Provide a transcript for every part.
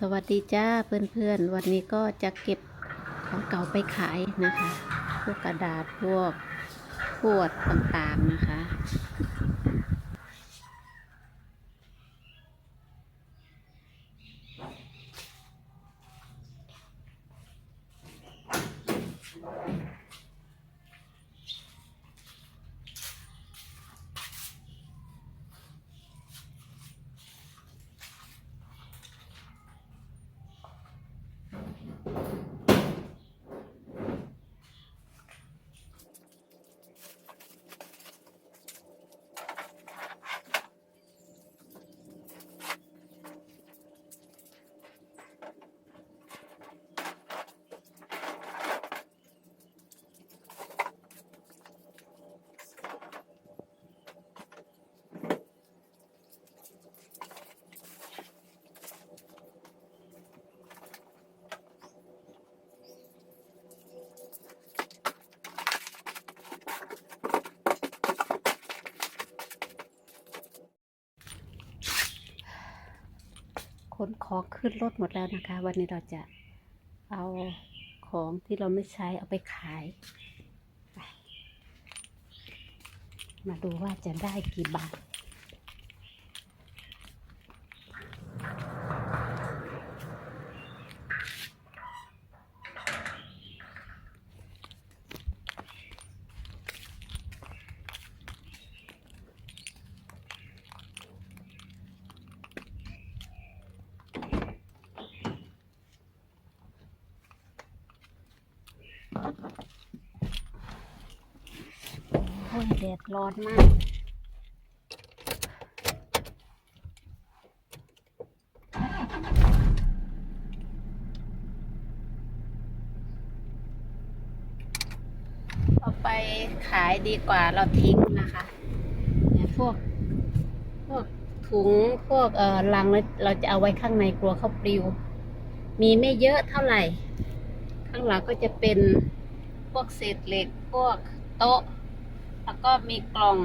สวัสดีจ้าเพื่อนๆ วันนี้ก็จะเก็บของเก่าไปขายนะคะ พวกกระดาษพวกขวดต่างๆนะคะ ขนของขึ้นรถหมดแล้วนะคะ วันนี้เราจะเอาของที่เราไม่ใช้เอาไปขาย มาดูว่าจะได้กี่บาท โอ้ยแดดร้อนมาก เอาไปขายดีกว่าเราทิ้งนะคะเนี่ยพวก พวกถุงพวกเอ่อลังเราเราจะเอาไว้ข้างในกลัวเขาปลิว มีไม่เยอะเท่าไหร่ ข้างหลังก็จะเป็น วกเศษเหล็กพวกโต๊ะ แล้วก็มีกล่อง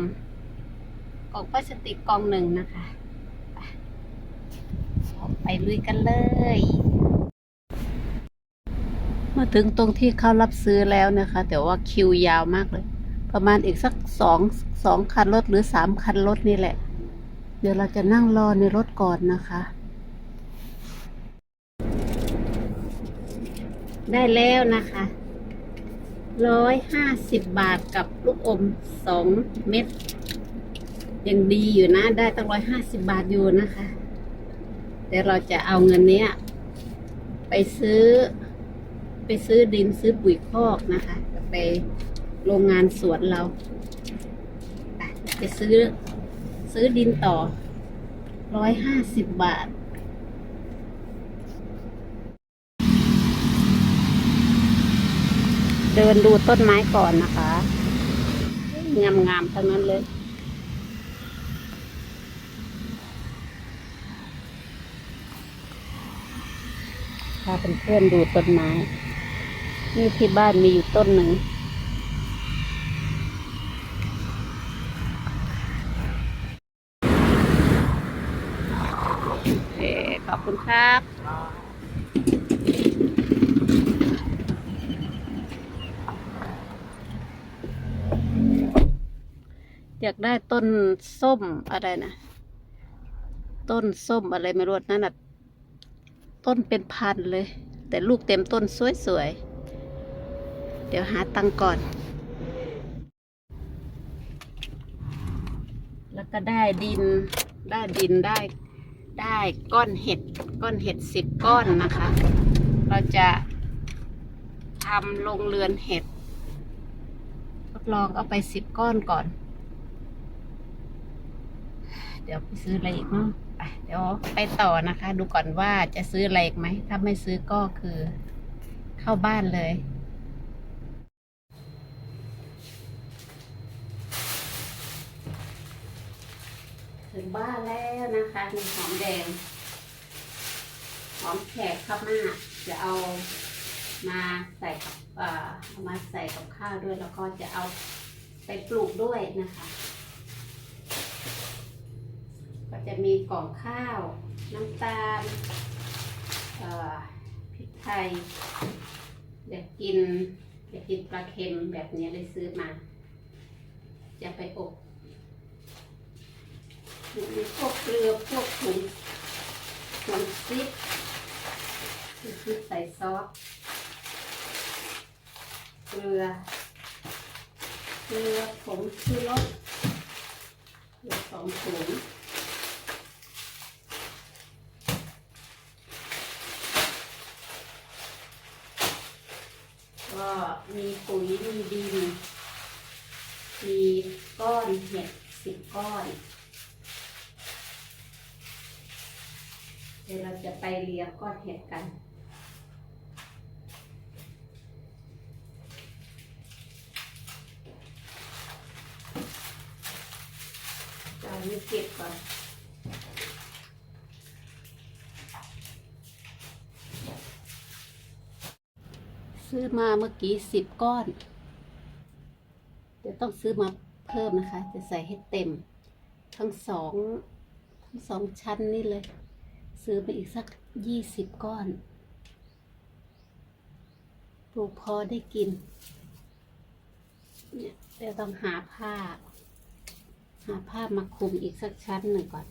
กล่องพลาสติกกล่องหนึ่งนะคะไปลุยกันเลย มาถึงตรงที่เขารับซื้อแล้วนะคะ แต่ว่าคิวยาวมากเลย ประมาณอีกสักสองสองคันรถหรือสามคันรถนี่แหละ เดี๋ยวเราจะนั่งรอในรถก่อนนะคะ ได้แล้วนะคะ ร้อยห้าสิบบาทกับลูกอมสองเม็ดยังดีอยู่นะ ได้ตั้งร้อยห้าสิบบาทอยู่นะคะเดี๋ยวเราจะเอาเงินเนี้ย ไปซื้อ ไปซื้อดินซื้อปุ๋ยคอกนะคะไปโรงงานสวนเราไปไปซื้อ ซื้อดินต่อร้อยห้าสิบบาท เดินดูต้นไม้ก่อนนะคะ งามๆทั้งนั้นเลย พาเป็นเพื่อนๆดูต้นไม้ นี่ที่บ้านมีอยู่ต้นหนึ่งโอเคขอบคุณครับ อยากได้ต้นส้มอะไรนะ ต้นส้มอะไรไม่รู้นั่นน่ะต้นเป็นพันเลย แต่ลูกเต็มต้นสวยๆ เดี๋ยวหาตังก่อน แล้วก็ได้ดิน ได้ดินได้ ได้ก้อนเห็ด ก้อนเห็ดสิบก้อนนะคะ เราจะทำโรงเรือนเห็ด ทดลองเอาไปสิบก้อนก่อน เดี๋ยวไปซื้ออะไรอีกเนาะไปเดี๋ยวไปต่อนะคะ ดูก่อนว่าจะซื้ออะไรอีกไหม ถ้าไม่ซื้อก็คือเข้าบ้านเลยถึงบ้านแล้วนะคะมีหอมแดง หอมแขกข้าวหนาจะเอามาใส่กับเอ่อเอามาใส่กับข้าวด้วย แล้วก็จะเอาไปปลูกด้วยนะคะ ก็จะมีกล่องข้าว น้ำตาลพริกไทยอยากกินอยากกินปลาเค็มแบบนี้เลยซื้อมา จะไปอบมีพวกเกลือพวกถุงถุงซิปถุงซิปใส่ซอสเกลือเกลือผงชูรสเกลือสองถุง ก็มีปุ๋ยมีดิน มีก้อนเห็ดสิบ ก้อน เดี๋ยวเราจะไปเลียก้อนเห็ดกันเรานี้เก็บก่อนซื้อมาเมื่อกี้สิบก้อน เดี๋ยวต้องซื้อมา เพิ่มนะคะ จะใส่ให้เต็ม ทั้งสองทั้งสองชั้นนี่เลย ซื้อไปอีกสักยี่สิบก้อนปลูกพอได้กินเนี่ยเดี๋ยวต้องหาผ้า หาผ้ามาคลุมอีกสักชั้นหนึ่งก่อน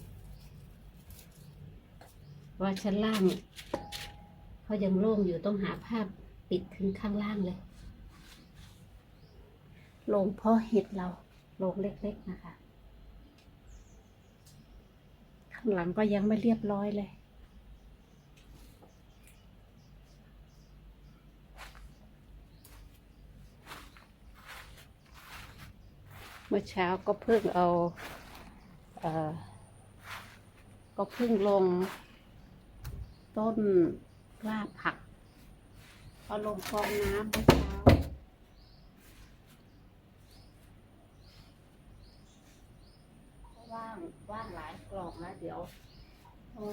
ว่าชั้นล่างเขายังโล่งอยู่ต้องหาผ้าปิดถึงข้างล่างเลยโรงเพราะเห็ดเรา โรงเล็กๆนะคะ ข้างหลังก็ยังไม่เรียบร้อยเลยเมื่อเช้าก็เพิ่งเอาเออก็เพิ่งลงต้นกล้าผักเอาลงฟองน้ำเมื่อเช้า ว่างว่างหลายกล่องแล้ว เดี๋ยวพอ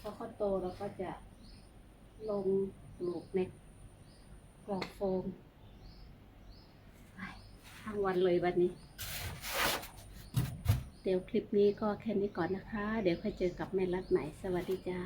พอเขาโตเราก็จะลงปลูกในกล่องโฟมทั้งวันเลยวันนี้ เดี๋ยวคลิปนี้ก็แค่นี้ก่อนนะคะ เดี๋ยวค่อยเจอกับแม่รัดใหม่ สวัสดีจ้า